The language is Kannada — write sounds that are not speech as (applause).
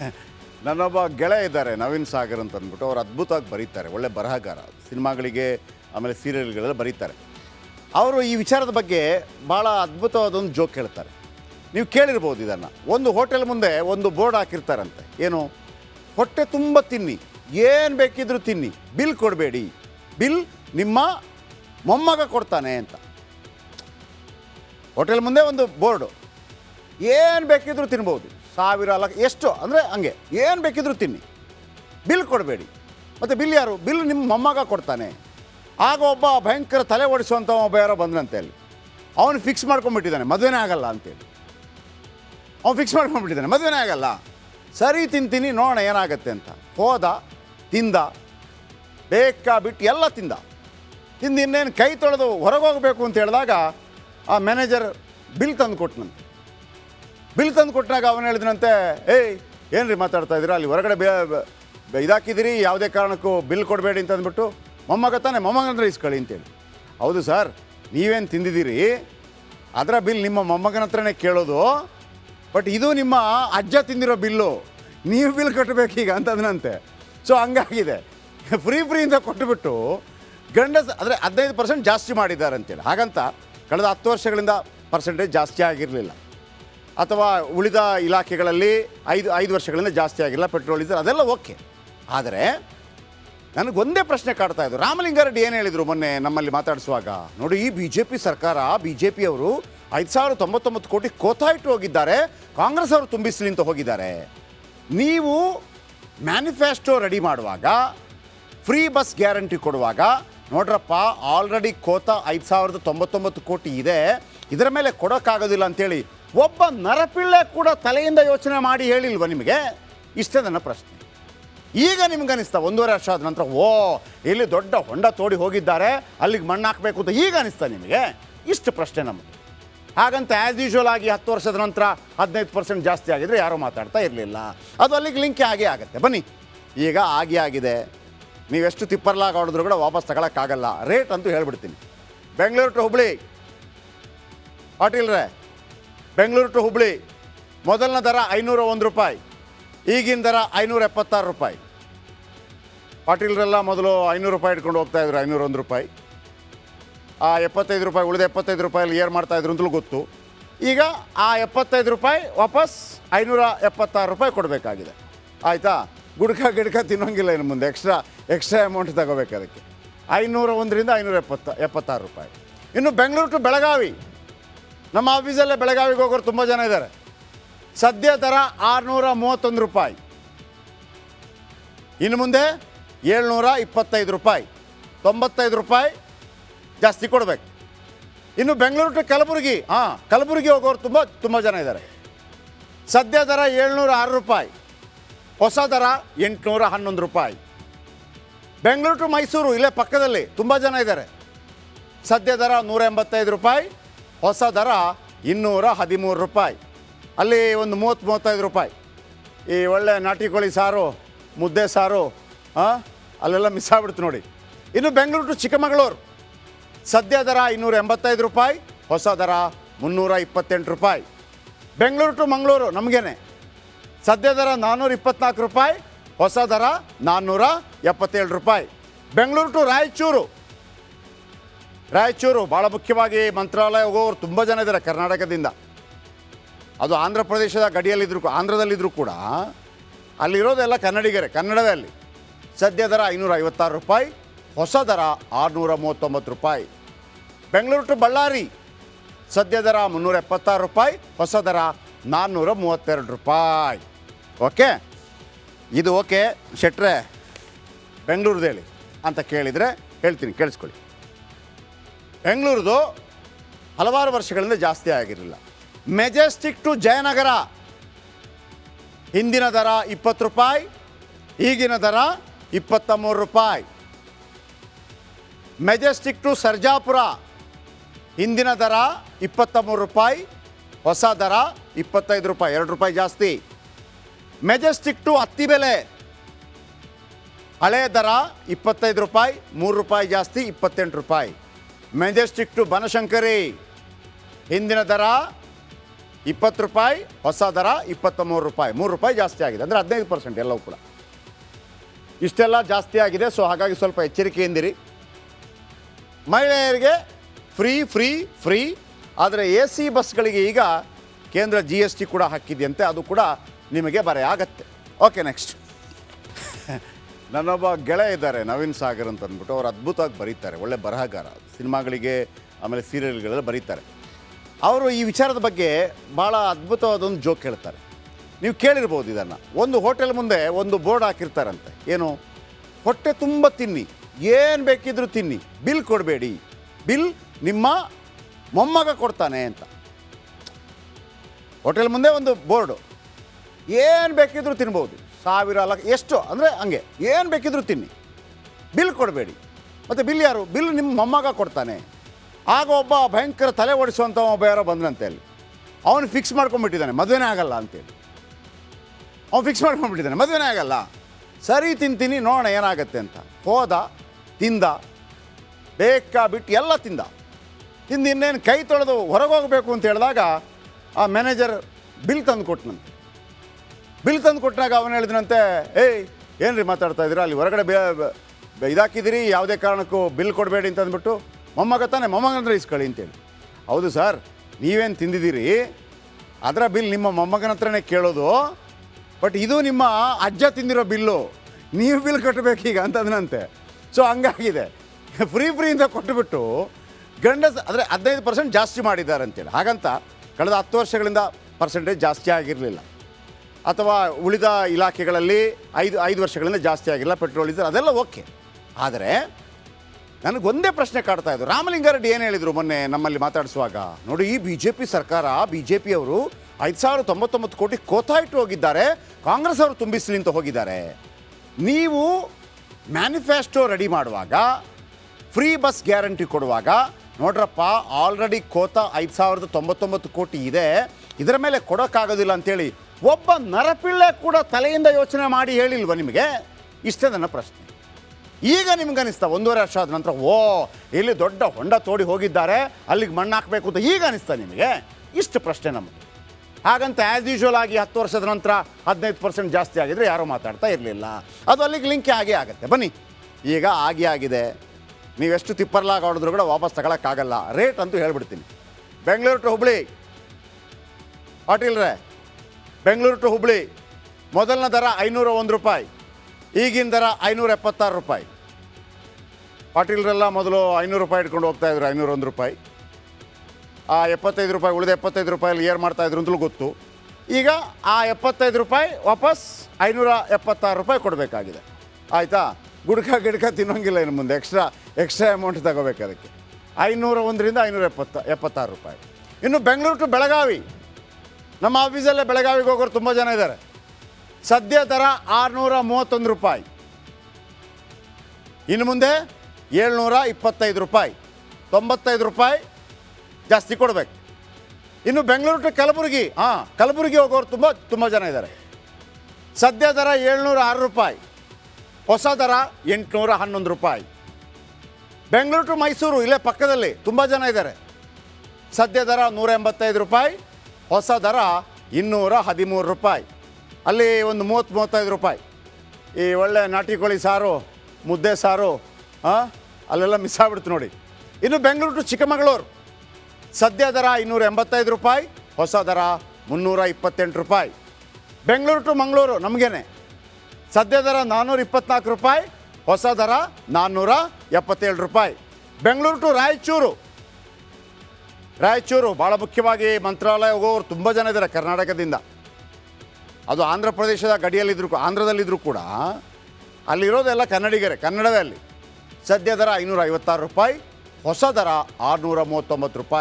(laughs) ನನ್ನೊಬ್ಬ ಗೆಳೆಯ ಇದ್ದಾರೆ, ನವೀನ್ ಸಾಗರ್ ಅಂತ ಅಂದ್ಬಿಟ್ಟು ಅವ್ರು ಅದ್ಭುತವಾಗಿ ಬರೀತಾರೆ, ಒಳ್ಳೆ ಬರಹಗಾರ. ಸಿನಿಮಾಗಳಿಗೆ, ಆಮೇಲೆ ಸೀರಿಯಲ್ಗಳೆಲ್ಲ ಬರೀತಾರೆ. ಅವರು ಈ ವಿಚಾರದ ಬಗ್ಗೆ ಭಾಳ ಅದ್ಭುತವಾದ ಒಂದು ಜೋಕ್ ಹೇಳ್ತಾರೆ. ನೀವು ಕೇಳಿರ್ಬೋದು ಇದನ್ನು. ಒಂದು ಹೋಟೆಲ್ ಮುಂದೆ ಒಂದು ಬೋರ್ಡ್ ಹಾಕಿರ್ತಾರಂತೆ. ಏನು? ಹೊಟ್ಟೆ ತುಂಬ ತಿನ್ನಿ. ಏನು ಬೇಕಿದ್ರೂ ತಿನ್ನಿ. ಬಿಲ್ ಕೊಡಬೇಡಿ. ಬಿಲ್ ನಿಮ್ಮ ಮೊಮ್ಮಗ ಕೊಡ್ತಾನೆ ಅಂತ. ಹೋಟೆಲ್ ಮುಂದೆ ಒಂದು ಬೋರ್ಡು. ಏನು ಬೇಕಿದ್ರೂ ತಿನ್ಬೋದು. ಸಾವಿರ ಲಕ್ಷ, ಎಷ್ಟು? ಅಂದರೆ ಹಂಗೆ. ಏನು ಬೇಕಿದ್ರೂ ತಿನ್ನಿ. ಬಿಲ್ ಕೊಡಬೇಡಿ. ಮತ್ತು ಬಿಲ್ ಯಾರು? ಬಿಲ್ ನಿಮ್ಮ ಮೊಮ್ಮಗ ಕೊಡ್ತಾನೆ. ಆಗ ಒಬ್ಬ ಭಯಂಕರ ತಲೆ ಓಡಿಸುವಂಥ ಒಬ್ಬ ಯಾರೋ ಬಂದ್ರಂತೆ ಅಲ್ಲಿ. ಅವನು ಫಿಕ್ಸ್ ಮಾಡ್ಕೊಂಡ್ಬಿಟ್ಟಿದ್ದಾನೆ. ಮದುವೆನೇ ಆಗಲ್ಲ ಅಂತೇಳಿ. ಅವ್ನು ಫಿಕ್ಸ್ ಮಾಡ್ಕೊಂಡ್ಬಿಟ್ಟಿದ್ದಾನೆ. ಮದುವೆನೇ ಆಗಲ್ಲ. ಸರಿ ತಿಂತೀನಿ, ನೋಡೋಣ ಏನಾಗುತ್ತೆ ಅಂತ. ಹೋದ, ತಿಂದ. ಬೇಕಾ ಬಿಟ್ಟು ಎಲ್ಲ ತಿಂದ. ತಿಂದು ಇನ್ನೇನು ಕೈ ತೊಳೆದು ಹೊರಗೆ ಹೋಗಬೇಕು ಅಂತ ಹೇಳಿದಾಗ ಆ ಮ್ಯಾನೇಜರ್ ಬಿಲ್ ತಂದು ಕೊಟ್ಟನಂತೆ ಬಿಲ್ ತಂದು ಕೊಟ್ಟಾಗ ಅವನು ಹೇಳಿದ್ರಂತೆ ಏಯ್ ಏನು ರೀ ಮಾತಾಡ್ತಾ ಇದ್ದೀರಾ? ಅಲ್ಲಿ ಹೊರಗಡೆ ಇದಾಕಿದ್ದೀರಿ, ಯಾವುದೇ ಕಾರಣಕ್ಕೂ ಬಿಲ್ ಕೊಡಬೇಡಿ ಅಂತ ಅಂದ್ಬಿಟ್ಟು ಮೊಮ್ಮಗ ತಾನೆ ಮೊಮ್ಮಗನಂದ್ರೆ ಇಸ್ಕೊಳ್ಳಿ ಅಂತೇಳಿ. ಹೌದು ಸರ್, ನೀವೇನು ತಿಂದಿದ್ದೀರಿ? ಅದರ ಬಿಲ್ ನಿಮ್ಮ ಮೊಮ್ಮಗನ ಹತ್ರನೇ ಕೇಳೋದು, ಬಟ್ ಇದು ನಿಮ್ಮ ಅಜ್ಜ ತಿಂದಿರೋ ಬಿಲ್ಲು. ನೀವು ಬಿಲ್ ಕಟ್ಟಬೇಕೀಗ ಅಂತಂದ್ರಂತೆ ಸೊ ಹಂಗಾಗಿದೆ. ಫ್ರೀ ಫ್ರೀಯಿಂದ ಕೊಟ್ಟುಬಿಟ್ಟು ಗಂಡಸ, ಅಂದರೆ ಹದಿನೈದು ಪರ್ಸೆಂಟ್ ಜಾಸ್ತಿ ಮಾಡಿದ್ದಾರೆ ಅಂತೇಳಿ. ಹಾಗಂತ ಕಳೆದ ಹತ್ತು ವರ್ಷಗಳಿಂದ ಪರ್ಸೆಂಟೇಜ್ ಜಾಸ್ತಿ ಆಗಿರಲಿಲ್ಲ. ಅಥವಾ ಉಳಿದ ಇಲಾಖೆಗಳಲ್ಲಿ ಐದು ಐದು ವರ್ಷಗಳಿಂದ ಜಾಸ್ತಿ ಆಗಿಲ್ಲ, ಪೆಟ್ರೋಲ್ ಇದ್ದರೆ ಅದೆಲ್ಲ ಓಕೆ. ಆದರೆ ನನಗೊಂದೇ ಪ್ರಶ್ನೆ ಕಾಡ್ತಾ ಇದ್ದು ರಾಮಲಿಂಗಾರೆಡ್ಡಿ ಏನು ಹೇಳಿದರು ಮೊನ್ನೆ ನಮ್ಮಲ್ಲಿ ಮಾತಾಡಿಸುವಾಗ? ನೋಡಿ, ಈ ಬಿ ಜೆ ಪಿ ಸರ್ಕಾರ ಬಿ ಜೆ ಪಿಯವರು ಐದು ಸಾವಿರದ ತೊಂಬತ್ತೊಂಬತ್ತು ಕೋಟಿ ಕೋತಾ ಇಟ್ಟು ಹೋಗಿದ್ದಾರೆ, ಕಾಂಗ್ರೆಸ್ ಅವರು ತುಂಬಿಸಲಿ ಅಂತ ಹೋಗಿದ್ದಾರೆ. ನೀವು ಮ್ಯಾನಿಫೆಸ್ಟೋ ರೆಡಿ ಮಾಡುವಾಗ, ಫ್ರೀ ಬಸ್ ಗ್ಯಾರಂಟಿ ಕೊಡುವಾಗ, ನೋಡ್ರಪ್ಪ, ಆಲ್ರೆಡಿ ಕೋತಾ ಐದು ಸಾವಿರದ ತೊಂಬತ್ತೊಂಬತ್ತು ಕೋಟಿ ಇದೆ, ಇದರ ಮೇಲೆ ಕೊಡೋಕ್ಕಾಗೋದಿಲ್ಲ ಅಂತೇಳಿ ಒಬ್ಬ ನರಪಿಳ್ಳೆ ಕೂಡ ತಲೆಯಿಂದ ಯೋಚನೆ ಮಾಡಿ ಹೇಳಿಲ್ವ ನಿಮಗೆ? ಇಷ್ಟೇ ನನ್ನ ಪ್ರಶ್ನೆ. ಈಗ ನಿಮ್ಗೆ ಅನಿಸ್ತಾ, ಒಂದೂವರೆ ವರ್ಷ ಆದ ನಂತರ, ಓ, ಇಲ್ಲಿ ದೊಡ್ಡ ಹೊಂಡ ತೋಡಿ ಹೋಗಿದ್ದಾರೆ, ಅಲ್ಲಿಗೆ ಮಣ್ಣು ಹಾಕಬೇಕು ಅಂತ ಈಗ ಅನಿಸ್ತಾ ನಿಮಗೆ? ಇಷ್ಟು ಪ್ರಶ್ನೆ ನಮ್ಮದು ಹಾಗಂತ ಆ್ಯಸ್ ಯೂಶುವಲ್ ಆಗಿ ಹತ್ತು ವರ್ಷದ ನಂತರ ಹದಿನೈದು ಪರ್ಸೆಂಟ್ ಜಾಸ್ತಿ ಆಗಿದ್ರೆ ಯಾರೂ ಮಾತಾಡ್ತಾ ಇರಲಿಲ್ಲ. ಅದು ಅಲ್ಲಿಗೆ ಲಿಂಕ್ ಆಗೇ ಆಗುತ್ತೆ. ಬನ್ನಿ. ಈಗ ಆಗಿ ಆಗಿದೆ. ನೀವೆಷ್ಟು ತಿಪ್ಪರ್ಲಾಗ ಹೊಡೆದ್ರು ಕೂಡ ವಾಪಸ್ ತಗೊಳಕ್ಕಾಗಲ್ಲ. ರೇಟ್ ಅಂತೂ ಹೇಳ್ಬಿಡ್ತೀನಿ. ಬೆಂಗಳೂರು ಟು ಹುಬ್ಳಿ ಪಾಟೀಲ್ರೇ ಬೆಂಗಳೂರು ಟು ಹುಬ್ಳಿ. ಮೊದಲನ ದರ ಐನೂರ ಒಂದು ರೂಪಾಯಿ. ಈಗಿನ ದರ ಐನೂರ ಎಪ್ಪತ್ತಾರು ರೂಪಾಯಿ. ಪಾಟೀಲ್ರೆಲ್ಲ ಮೊದಲು ಐನೂರು ರೂಪಾಯಿ ಇಟ್ಕೊಂಡು ಹೋಗ್ತಾ ಇದ್ರು, ಐನೂರ ಒಂದು ರೂಪಾಯಿ. ಆ ಎಪ್ಪತ್ತೈದು ರೂಪಾಯಿ, ಉಳಿದ ಎಪ್ಪತ್ತೈದು ರೂಪಾಯಲ್ಲಿ ಏರ್ ಮಾಡ್ತಾಯಿದ್ರು ಅಂತಲೂ ಗೊತ್ತು. ಈಗ ಆ ಎಪ್ಪತ್ತೈದು ರೂಪಾಯಿ ವಾಪಸ್ ಐನೂರ ಎಪ್ಪತ್ತಾರು ರೂಪಾಯಿ ಕೊಡಬೇಕಾಗಿದೆ. ಆಯಿತಾ? ಗುಡ್ಕ ಗಿಡ್ಕ ತಿನ್ನೋಂಗಿಲ್ಲ ಇನ್ನು ಮುಂದೆ. ಎಕ್ಸ್ಟ್ರಾ ಎಕ್ಸ್ಟ್ರಾ ಅಮೌಂಟ್ ತಗೋಬೇಕು ಅದಕ್ಕೆ. ಐನೂರ ಒಂದರಿಂದ ಐನೂರ ಎಪ್ಪತ್ತ, ಎಪ್ಪತ್ತಾರು ರೂಪಾಯಿ. ಇನ್ನು ಬೆಂಗಳೂರು ಟು ಬೆಳಗಾವಿ. ನಮ್ಮ ಆಫೀಸಲ್ಲೇ ಬೆಳಗಾವಿಗೆ ಹೋಗೋರು ತುಂಬ ಜನ ಇದ್ದಾರೆ. ಸದ್ಯ ದರ ಆರುನೂರ ಮೂವತ್ತೊಂದು ರೂಪಾಯಿ. ಇನ್ನು ಮುಂದೆ ಏಳ್ನೂರ ಇಪ್ಪತ್ತೈದು ರೂಪಾಯಿ. ತೊಂಬತ್ತೈದು ರೂಪಾಯಿ ಜಾಸ್ತಿ ಕೊಡಬೇಕು. ಇನ್ನು ಬೆಂಗಳೂರು ಟು ಕಲಬುರಗಿ, ಹಾಂ, ಕಲಬುರಗಿ ಹೋಗೋರು ತುಂಬ ತುಂಬ ಜನ ಇದ್ದಾರೆ. ಸದ್ಯ ದರ ಏಳ್ನೂರ ಆರು ರೂಪಾಯಿ. ಹೊಸ ದರ ಎಂಟುನೂರ ಹನ್ನೊಂದು ರೂಪಾಯಿ. ಬೆಂಗಳೂರು ಟು ಮೈಸೂರು, ಇಲ್ಲೇ ಪಕ್ಕದಲ್ಲಿ ತುಂಬ ಜನ ಇದ್ದಾರೆ. ಸದ್ಯ ದರ ನೂರ ಎಂಬತ್ತೈದು ರೂಪಾಯಿ. ಹೊಸ ದರ ಇನ್ನೂರ ಹದಿಮೂರು ರೂಪಾಯಿ. ಅಲ್ಲಿ ಒಂದು ಮೂವತ್ತು ಮೂವತ್ತೈದು ರೂಪಾಯಿ. ಈ ಒಳ್ಳೆ ನಾಟಿ ಕೋಳಿ ಸಾರು, ಮುದ್ದೆ ಸಾರು ಹಾಂ ಅಲ್ಲೆಲ್ಲ ಮಿಸ್ ಆಗ್ಬಿಡ್ತು ನೋಡಿ. ಇನ್ನು ಬೆಂಗಳೂರು ಟು ಚಿಕ್ಕಮಗಳೂರು. ಸದ್ಯ ದರ ಇನ್ನೂರ ಎಂಬತ್ತೈದು ರೂಪಾಯಿ, ಹೊಸ ದರ ಮುನ್ನೂರ ಇಪ್ಪತ್ತೆಂಟು ರೂಪಾಯಿ. ಬೆಂಗಳೂರು ಟು ಮಂಗಳೂರು ನಮಗೇನೆ. ಸದ್ಯ ದರ ನಾನ್ನೂರ ಇಪ್ಪತ್ನಾಲ್ಕು ರೂಪಾಯಿ, ಹೊಸ ದರ ನಾನ್ನೂರ ಎಪ್ಪತ್ತೇಳು ರೂಪಾಯಿ. ಬೆಂಗಳೂರು ಟು ರಾಯಚೂರು. ರಾಯಚೂರು ಭಾಳ ಮುಖ್ಯವಾಗಿ ಮಂತ್ರಾಲಯ ಹೋಗೋರು ತುಂಬ ಜನ ಇದ್ದಾರೆ ಕರ್ನಾಟಕದಿಂದ. ಅದು ಆಂಧ್ರ ಪ್ರದೇಶದ ಗಡಿಯಲ್ಲಿದ್ದರು ಆಂಧ್ರದಲ್ಲಿದ್ದರೂ ಕೂಡ ಅಲ್ಲಿರೋದೆಲ್ಲ ಕನ್ನಡಿಗರೇ, ಕನ್ನಡವೇ ಅಲ್ಲಿ. ಸದ್ಯ ದರ ಐನೂರ ಐವತ್ತಾರು ರೂಪಾಯಿ, ಹೊಸ ದರ ಆರುನೂರ ಮೂವತ್ತೊಂಬತ್ತು ರೂಪಾಯಿ. ಬೆಂಗಳೂರು ಟು ಬಳ್ಳಾರಿ, ಸದ್ಯ ದರ ಮುನ್ನೂರ ಎಪ್ಪತ್ತಾರು ರೂಪಾಯಿ, ಹೊಸ ದರ ನಾನ್ನೂರ ಮೂವತ್ತೆರಡು ರೂಪಾಯಿ. ಓಕೆ? ಇದು ಓಕೆ ಶೆಟ್ರೆ ಬೆಂಗಳೂರದ್ದು ಹೇಳಿ ಅಂತ ಕೇಳಿದರೆ ಹೇಳ್ತೀನಿ, ಕೇಳಿಸ್ಕೊಳ್ಳಿ. ಬೆಂಗಳೂರದು ಹಲವಾರು ವರ್ಷಗಳಿಂದ ಜಾಸ್ತಿ ಆಗಿರಲಿಲ್ಲ. ಮೆಜೆಸ್ಟಿಕ್ ಟು ಜಯನಗರ ಹಿಂದಿನ ದರ ಇಪ್ಪತ್ತು ರೂಪಾಯಿ, ಈಗಿನ ದರ ಇಪ್ಪತ್ತ ಮೂರು ರೂಪಾಯಿ. ಮೆಜೆಸ್ಟಿಕ್ ಟು ಸರ್ಜಾಪುರ ಹಿಂದಿನ ದರ ಇಪ್ಪತ್ತ ಮೂರು ರೂಪಾಯಿ, ಹೊಸ ದರ ಇಪ್ಪತ್ತೈದು ರೂಪಾಯಿ, ಎರಡು ರೂಪಾಯಿ ಜಾಸ್ತಿ. ಮೆಜೆಸ್ಟಿಕ್ ಟು ಹತ್ತಿಬೆಲೆ ಹಳೆಯ ದರ ಇಪ್ಪತ್ತೈದು ರೂಪಾಯಿ, ಮೂರು ರೂಪಾಯಿ ಜಾಸ್ತಿ, ಇಪ್ಪತ್ತೆಂಟು ರೂಪಾಯಿ. Majestic to Banashankari. ಹಿಂದಿನ ದರ ಇಪ್ಪತ್ತು ರೂಪಾಯಿ, ಹೊಸ ದರ ಇಪ್ಪತ್ತ ಮೂರು ರೂಪಾಯಿ. ಮೂರು ರೂಪಾಯಿ ಜಾಸ್ತಿ ಆಗಿದೆ, ಅಂದರೆ ಹದಿನೈದು ಪರ್ಸೆಂಟ್ ಎಲ್ಲವೂ ಕೂಡ. ಇಷ್ಟೆಲ್ಲ ಜಾಸ್ತಿ ಆಗಿದೆ, ಸೊ ಹಾಗಾಗಿ ಸ್ವಲ್ಪ ಎಚ್ಚರಿಕೆಯಿಂದಿರಿ. ಮಹಿಳೆಯರಿಗೆ ಫ್ರೀ ಫ್ರೀ ಫ್ರೀ. ಆದರೆ ಎ ಸಿ ಬಸ್ಗಳಿಗೆ ಈಗ ಕೇಂದ್ರ ಜಿ ಎಸ್ ಟಿ ಕೂಡ ಹಾಕಿದೆಯಂತೆ, ಅದು ಕೂಡ ನಿಮಗೆ ಬರೆಯಾಗತ್ತೆ ಓಕೆ, ನೆಕ್ಸ್ಟ್. ನನ್ನೊಬ್ಬ ಗೆಳೆಯ ಇದ್ದಾರೆ, ನವೀನ್ ಸಾಗರ್ ಅಂತ ಅಂದ್ಬಿಟ್ಟು ಅವ್ರು ಅದ್ಭುತವಾಗಿ ಬರೀತಾರೆ, ಒಳ್ಳೆ ಬರಹಗಾರ. ಸಿನಿಮಾಗಳಿಗೆ, ಆಮೇಲೆ ಸೀರಿಯಲ್ಗಳೆಲ್ಲ ಬರೀತಾರೆ. ಅವರು ಈ ವಿಚಾರದ ಬಗ್ಗೆ ಭಾಳ ಅದ್ಭುತವಾದ ಒಂದು ಜೋಕ್ ಹೇಳ್ತಾರೆ. ನೀವು ಕೇಳಿರ್ಬೋದು ಇದನ್ನು. ಒಂದು ಹೋಟೆಲ್ ಮುಂದೆ ಒಂದು ಬೋರ್ಡ್ ಹಾಕಿರ್ತಾರಂತೆ. ಏನು? ಹೊಟ್ಟೆ ತುಂಬ ತಿನ್ನಿ. ಏನು ಬೇಕಿದ್ರೂ ತಿನ್ನಿ. ಬಿಲ್ ಕೊಡಬೇಡಿ. ಬಿಲ್ ನಿಮ್ಮ ಮೊಮ್ಮಗ ಕೊಡ್ತಾನೆ ಅಂತ. ಹೋಟೆಲ್ ಮುಂದೆ ಒಂದು ಬೋರ್ಡು. ಏನು ಬೇಕಿದ್ರೂ ತಿನ್ಬೋದು. ಸಾವಿರ ಲಕ್ಷ, ಎಷ್ಟು? ಅಂದರೆ ಹಂಗೆ. ಏನು ಬೇಕಿದ್ರು ತಿನ್ನಿ. ಬಿಲ್ ಕೊಡಬೇಡಿ. ಮತ್ತು ಬಿಲ್ ಯಾರು? ಬಿಲ್ ನಿಮ್ಮ ಮೊಮ್ಮಗ ಕೊಡ್ತಾನೆ. ಆಗ ಒಬ್ಬ ಭಯಂಕರ ತಲೆ ಓಡಿಸುವಂಥ ಒಬ್ಬ ಯಾರೋ ಬಂದನಂತೆ ಅಲ್ಲಿ. ಅವನು ಫಿಕ್ಸ್ ಮಾಡ್ಕೊಂಡ್ಬಿಟ್ಟಿದ್ದಾನೆ. ಮದುವೆನೇ ಆಗಲ್ಲ ಅಂತೇಳಿ. ಅವ್ನು ಫಿಕ್ಸ್ ಮಾಡ್ಕೊಂಡ್ಬಿಟ್ಟಿದ್ದಾನೆ. ಮದುವೆನೇ ಆಗಲ್ಲ. ಸರಿ ತಿಂತೀನಿ, ನೋಡೋಣ ಏನಾಗುತ್ತೆ ಅಂತ. ಹೋದ, ತಿಂದ. ಬೇಕಾ ಬಿಟ್ಟು ಎಲ್ಲ ತಿಂದ. ತಿಂದು ಇನ್ನೇನು ಕೈ ತೊಳೆದು ಹೊರಗೆ ಹೋಗಬೇಕು ಅಂತ ಹೇಳಿದಾಗ ಆ ಮ್ಯಾನೇಜರ್ ಬಿಲ್ ತಂದು ಕೊಟ್ಟನಂತೆ ಬಿಲ್ ತಂದು ಕೊಟ್ಟಾಗ ಅವನು ಹೇಳಿದ್ನಂತೆ, ಏಯ್ ಏನು ಮಾತಾಡ್ತಾ ಇದ್ದೀರಾ? ಅಲ್ಲಿ ಹೊರಗಡೆ ಇದಾಕಿದ್ದೀರಿ, ಯಾವುದೇ ಕಾರಣಕ್ಕೂ ಬಿಲ್ ಕೊಡಬೇಡಿ ಅಂತ ಅಂದ್ಬಿಟ್ಟು ಮೊಮ್ಮಗ ತಾನೆ ಮೊಮ್ಮಗನ ಇಸ್ಕೊಳ್ಳಿ ಅಂತೇಳಿ. ಹೌದು ಸರ್, ನೀವೇನು ತಿಂದಿದ್ದೀರಿ? ಅದರ ಬಿಲ್ ನಿಮ್ಮ ಮೊಮ್ಮಗನ ಹತ್ರನೇ ಕೇಳೋದು, ಬಟ್ ಇದು ನಿಮ್ಮ ಅಜ್ಜ ತಿಂದಿರೋ ಬಿಲ್ಲು. ನೀವು ಬಿಲ್ ಕಟ್ಟಬೇಕೀಗ ಅಂತಂದ್ರಂತೆ ಸೊ ಹಂಗಾಗಿದೆ. ಫ್ರೀ, ಫ್ರೀಯಿಂದ ಕೊಟ್ಟುಬಿಟ್ಟು ಗಂಡಸ, ಅಂದರೆ ಹದಿನೈದು ಪರ್ಸೆಂಟ್ ಜಾಸ್ತಿ ಮಾಡಿದ್ದಾರೆ ಅಂತೇಳಿ. ಹಾಗಂತ, ಕಳೆದ ಹತ್ತು ವರ್ಷಗಳಿಂದ ಪರ್ಸೆಂಟೇಜ್ ಜಾಸ್ತಿ ಆಗಿರಲಿಲ್ಲ. ಅಥವಾ ಉಳಿದ ಇಲಾಖೆಗಳಲ್ಲಿ ಐದು ಐದು ವರ್ಷಗಳಿಂದ ಜಾಸ್ತಿ ಆಗಿಲ್ಲ, ಪೆಟ್ರೋಲ್, ಡೀಸೆಲ್, ಅದೆಲ್ಲ ಓಕೆ. ಆದರೆ ನನಗೊಂದೇ ಪ್ರಶ್ನೆ ಕಾಡ್ತಾ ಇದ್ದರು ರಾಮಲಿಂಗಾರೆಡ್ಡಿ ಏನು ಹೇಳಿದರು ಮೊನ್ನೆ ನಮ್ಮಲ್ಲಿ ಮಾತಾಡಿಸುವಾಗ? ನೋಡಿ ಈ ಬಿ ಜೆ ಪಿ ಸರ್ಕಾರ ಬಿ ಜೆ ಪಿಯವರು ಐದು ಸಾವಿರದ ತೊಂಬತ್ತೊಂಬತ್ತು ಕೋಟಿ ಕೋತಾ ಇಟ್ಟು ಹೋಗಿದ್ದಾರೆ, ಕಾಂಗ್ರೆಸ್ ಅವರು ತುಂಬಿಸಲಿ ಅಂತ ಹೋಗಿದ್ದಾರೆ. ನೀವು ಮ್ಯಾನಿಫೆಸ್ಟೋ ರೆಡಿ ಮಾಡುವಾಗ, ಫ್ರೀ ಬಸ್ ಗ್ಯಾರಂಟಿ ಕೊಡುವಾಗ, ನೋಡ್ರಪ್ಪ, ಆಲ್ರೆಡಿ ಕೋತಾ ಐದು ಸಾವಿರದ ತೊಂಬತ್ತೊಂಬತ್ತು ಕೋಟಿ ಇದೆ, ಇದರ ಮೇಲೆ ಕೊಡೋಕ್ಕಾಗೋದಿಲ್ಲ ಅಂತೇಳಿ ಒಬ್ಬ ನರಪಿಳ್ಳೆ ಕೂಡ ತಲೆಯಿಂದ ಯೋಚನೆ ಮಾಡಿ ಹೇಳಿಲ್ವ ನಿಮಗೆ? ಇಷ್ಟೇ ನನ್ನ ಪ್ರಶ್ನೆ. ಈಗ ನಿಮ್ಗೆ ಅನಿಸ್ತಾ ಒಂದೂವರೆ ವರ್ಷ ಆದ ನಂತರ, ಓ, ಇಲ್ಲಿ ದೊಡ್ಡ ಹೊಂಡ ತೋಡಿ ಹೋಗಿದ್ದಾರೆ, ಅಲ್ಲಿಗೆ ಮಣ್ಣು ಹಾಕಬೇಕು ಅಂತ ಈಗ ಅನಿಸ್ತಾ ನಿಮಗೆ? ಇಷ್ಟು ಪ್ರಶ್ನೆ ನಮ್ಮದು ಹಾಗಂತ ಆ್ಯಸ್ ಯೂಶುವಲ್ ಆಗಿ ಹತ್ತು ವರ್ಷದ ನಂತರ ಹದಿನೈದು ಪರ್ಸೆಂಟ್ ಜಾಸ್ತಿ ಆಗಿದ್ರೆ ಯಾರೂ ಮಾತಾಡ್ತಾ ಇರಲಿಲ್ಲ. ಅದು ಅಲ್ಲಿಗೆ ಲಿಂಕ್ ಆಗೇ ಆಗುತ್ತೆ. ಬನ್ನಿ. ಈಗ ಆಗಿ ಆಗಿದೆ. ನೀವೆಷ್ಟು ತಿಪ್ಪರ್ಲಾಗ ಹೊಡೆದ್ರು ಕೂಡ ವಾಪಸ್ ತಗೊಳಕ್ಕಾಗಲ್ಲ. ರೇಟ್ ಅಂತೂ ಹೇಳ್ಬಿಡ್ತೀನಿ. ಬೆಂಗಳೂರು ಟು ಹುಬ್ಳಿ ಪಾಟೀಲ್ರೇ ಬೆಂಗಳೂರು ಟು ಹುಬ್ಳಿ, ಮೊದಲನ ದರ ಐನೂರ ಒಂದು ರೂಪಾಯಿ, ಈಗಿನ ದರ ಐನೂರ ಎಪ್ಪತ್ತಾರು ರೂಪಾಯಿ. ಪಾಟೀಲರೆಲ್ಲ ಮೊದಲು ಐನೂರು ರೂಪಾಯಿ ಇಟ್ಕೊಂಡು ಹೋಗ್ತಾ ಇದ್ರು, ಐನೂರ ಒಂದು ರೂಪಾಯಿ. ಆ ಎಪ್ಪತ್ತೈದು ರೂಪಾಯಿ, ಉಳಿದ ಎಪ್ಪತ್ತೈದು ರೂಪಾಯಲ್ಲಿ ಏರ್ ಮಾಡ್ತಾ ಇದ್ರು ಅಂತಲೂ ಗೊತ್ತು. ಈಗ ಆ ಎಪ್ಪತ್ತೈದು ರೂಪಾಯಿ ವಾಪಸ್ ಐನೂರ ಎಪ್ಪತ್ತಾರು ರೂಪಾಯಿ ಕೊಡಬೇಕಾಗಿದೆ. ಆಯಿತಾ? ಗುಡ್ಕ ಗಿಡ್ಕ ತಿನ್ನೋಂಗಿಲ್ಲ ಇನ್ನು ಮುಂದೆ. ಎಕ್ಸ್ಟ್ರಾ ಎಕ್ಸ್ಟ್ರಾ ಅಮೌಂಟ್ ತಗೋಬೇಕು ಅದಕ್ಕೆ. ಐನೂರ ಒಂದರಿಂದ ಐನೂರ ಎಪ್ಪತ್ತ, ಎಪ್ಪತ್ತಾರು ರೂಪಾಯಿ. ಇನ್ನು ಬೆಂಗಳೂರು ಟು ಬೆಳಗಾವಿ. ನಮ್ಮ ಆಫೀಸಲ್ಲೇ ಬೆಳಗಾವಿಗೆ ಹೋಗೋರು ತುಂಬ ಜನ ಇದ್ದಾರೆ. ಸದ್ಯ ದರ ಆರುನೂರ ಮೂವತ್ತೊಂದು ರೂಪಾಯಿ. ಇನ್ನು ಮುಂದೆ ಏಳ್ನೂರ ಇಪ್ಪತ್ತೈದು ರೂಪಾಯಿ. ತೊಂಬತ್ತೈದು ರೂಪಾಯಿ ಜಾಸ್ತಿ ಕೊಡಬೇಕು. ಇನ್ನು ಬೆಂಗಳೂರು ಟು ಕಲಬುರಗಿ, ಹಾಂ, ಕಲಬುರಗಿ ಹೋಗೋರು ತುಂಬ ತುಂಬ ಜನ ಇದ್ದಾರೆ. ಸದ್ಯ ದರ ಏಳ್ನೂರ ಆರು ರೂಪಾಯಿ. ಹೊಸ ದರ ಎಂಟುನೂರ ಹನ್ನೊಂದು ರೂಪಾಯಿ. ಬೆಂಗಳೂರು ಟು ಮೈಸೂರು, ಇಲ್ಲೇ ಪಕ್ಕದಲ್ಲಿ ತುಂಬ ಜನ ಇದ್ದಾರೆ. ಸದ್ಯ ದರ ನೂರ ಎಂಬತ್ತೈದು ರೂಪಾಯಿ. ಹೊಸ ದರ ಇನ್ನೂರ ಹದಿಮೂರು ರೂಪಾಯಿ. ಅಲ್ಲಿ ಒಂದು ಮೂವತ್ತು ಮೂವತ್ತೈದು ರೂಪಾಯಿ. ಈ ಒಳ್ಳೆ ನಾಟಿ ಕೋಳಿ ಸಾರು, ಮುದ್ದೆ ಸಾರು ಹಾಂ ಅಲ್ಲೆಲ್ಲ ಮಿಸ್ ಆಗ್ಬಿಡ್ತು ನೋಡಿ. ಇನ್ನು ಬೆಂಗಳೂರು ಟು ಚಿಕ್ಕಮಗಳೂರು. ಸದ್ಯ ದರ ಇನ್ನೂರ ಎಂಬತ್ತೈದು ರೂಪಾಯಿ, ಹೊಸ ದರ ಮುನ್ನೂರ ಇಪ್ಪತ್ತೆಂಟು ರೂಪಾಯಿ. ಬೆಂಗಳೂರು ಟು ಮಂಗಳೂರು ನಮಗೇನೆ. ಸದ್ಯ ದರ ನಾನ್ನೂರ ಇಪ್ಪತ್ನಾಲ್ಕು ರೂಪಾಯಿ, ಹೊಸ ದರ ನಾನ್ನೂರ ಎಪ್ಪತ್ತೇಳು ರೂಪಾಯಿ. ಬೆಂಗಳೂರು ಟು ರಾಯಚೂರು. ರಾಯಚೂರು ಭಾಳ ಮುಖ್ಯವಾಗಿ ಮಂತ್ರಾಲಯ ಹೋಗೋರು ತುಂಬ ಜನ ಇದ್ದಾರೆ ಕರ್ನಾಟಕದಿಂದ. ಅದು ಆಂಧ್ರ ಪ್ರದೇಶದ ಗಡಿಯಲ್ಲಿದ್ದರೂ ಆಂಧ್ರದಲ್ಲಿದ್ದರೂ ಕೂಡ ಅಲ್ಲಿರೋದೆಲ್ಲ ಕನ್ನಡಿಗರೇ ಕನ್ನಡವೇ ಅಲ್ಲಿ ಸದ್ಯ ದರ ಐನೂರ ರೂಪಾಯಿ, ಹೊಸ ದರ ಆರುನೂರ ರೂಪಾಯಿ.